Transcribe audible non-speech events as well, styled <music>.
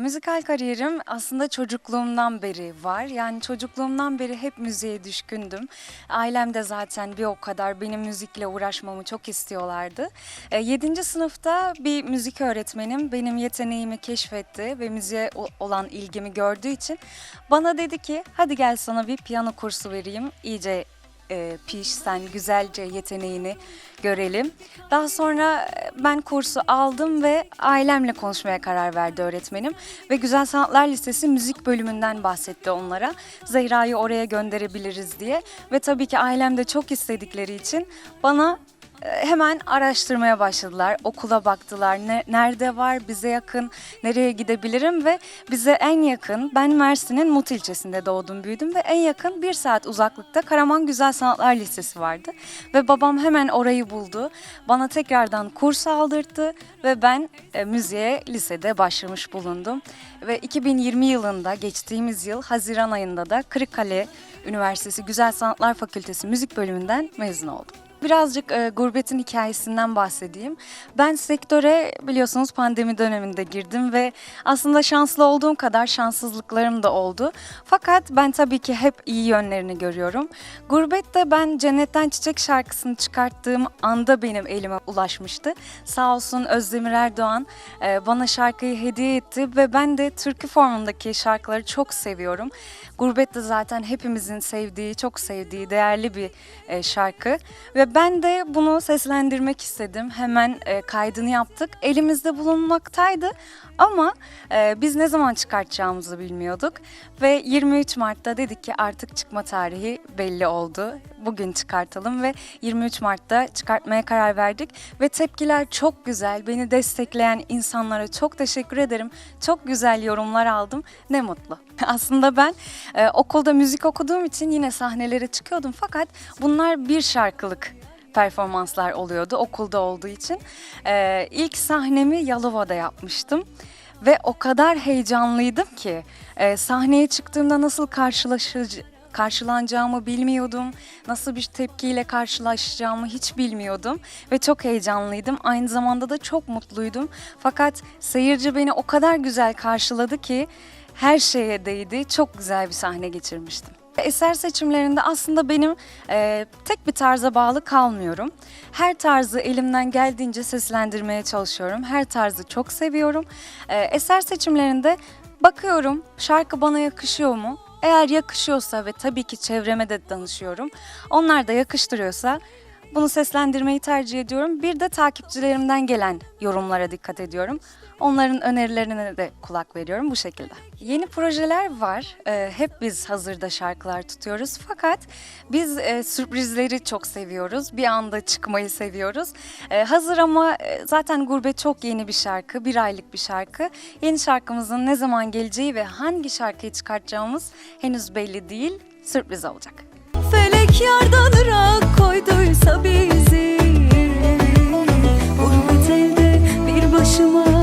Müzikal kariyerim aslında çocukluğumdan beri var. Yani çocukluğumdan beri hep müziğe düşkündüm. Ailem de zaten bir o kadar benim müzikle uğraşmamı çok istiyorlardı. 7. sınıfta bir müzik öğretmenim benim yeteneğimi keşfetti ve müziğe olan ilgimi gördüğü için bana dedi ki hadi gel sana bir piyano kursu vereyim. İyice e, piş, sen güzelce yeteneğini görelim. Daha sonra e, ben kursu aldım ve ailemle konuşmaya karar verdi öğretmenim. Ve Güzel Sanatlar Lisesi müzik bölümünden bahsetti onlara. Zehra'yı oraya gönderebiliriz diye. Ve tabii ki ailem de çok istedikleri için bana hemen araştırmaya başladılar. Okula baktılar. Ne, nerede var, bize yakın, nereye gidebilirim ve bize en yakın, ben Mersin'in Mut ilçesinde doğdum, büyüdüm ve en yakın bir saat uzaklıkta Karaman Güzel Sanatlar Lisesi vardı. Ve babam hemen orayı buldu. Bana tekrardan kurs aldırdı ve ben e, müziğe lisede başlamış bulundum. Ve 2020 yılında, geçtiğimiz yıl Haziran ayında da Kırıkkale Üniversitesi Güzel Sanatlar Fakültesi Müzik Bölümünden mezun oldum. Birazcık e, gurbetin hikayesinden bahsedeyim. Ben sektöre biliyorsunuz pandemi döneminde girdim ve aslında şanslı olduğum kadar şanssızlıklarım da oldu. Fakat ben tabii ki hep iyi yönlerini görüyorum. Gurbette ben Cennetten Çiçek şarkısını çıkarttığım anda benim elime ulaşmıştı. Sağ olsun Özdemir Erdoğan e, bana şarkıyı hediye etti ve ben de türkü formundaki şarkıları çok seviyorum. Gurbet de zaten hepimizin sevdiği, çok sevdiği değerli bir e, şarkı ve ben de bunu seslendirmek istedim. Hemen e, kaydını yaptık. Elimizde bulunmaktaydı ama e, biz ne zaman çıkartacağımızı bilmiyorduk ve 23 Mart'ta dedik ki artık çıkma tarihi belli oldu. Bugün çıkartalım ve 23 Mart'ta çıkartmaya karar verdik ve tepkiler çok güzel. Beni destekleyen insanlara çok teşekkür ederim. Çok güzel yorumlar aldım. Ne mutlu. <laughs> Aslında ben e, okulda müzik okuduğum için yine sahnelere çıkıyordum fakat bunlar bir şarkılık performanslar oluyordu okulda olduğu için. E, ilk sahnemi Yalova'da yapmıştım. Ve o kadar heyecanlıydım ki e, sahneye çıktığımda nasıl karşılaşıcı karşılanacağımı bilmiyordum. Nasıl bir tepkiyle karşılaşacağımı hiç bilmiyordum ve çok heyecanlıydım. Aynı zamanda da çok mutluydum. Fakat seyirci beni o kadar güzel karşıladı ki her şeye değdi. Çok güzel bir sahne geçirmiştim. Eser seçimlerinde aslında benim e, tek bir tarza bağlı kalmıyorum. Her tarzı elimden geldiğince seslendirmeye çalışıyorum. Her tarzı çok seviyorum. E, eser seçimlerinde bakıyorum şarkı bana yakışıyor mu? Eğer yakışıyorsa ve tabii ki çevreme de danışıyorum. Onlar da yakıştırıyorsa bunu seslendirmeyi tercih ediyorum. Bir de takipçilerimden gelen yorumlara dikkat ediyorum. Onların önerilerine de kulak veriyorum bu şekilde. Yeni projeler var. Ee, hep biz hazırda şarkılar tutuyoruz. Fakat biz e, sürprizleri çok seviyoruz. Bir anda çıkmayı seviyoruz. Ee, hazır ama e, zaten Gurbet çok yeni bir şarkı. Bir aylık bir şarkı. Yeni şarkımızın ne zaman geleceği ve hangi şarkıyı çıkartacağımız henüz belli değil. Sürpriz olacak. Irak koyduysa bizi Gurbet bir başıma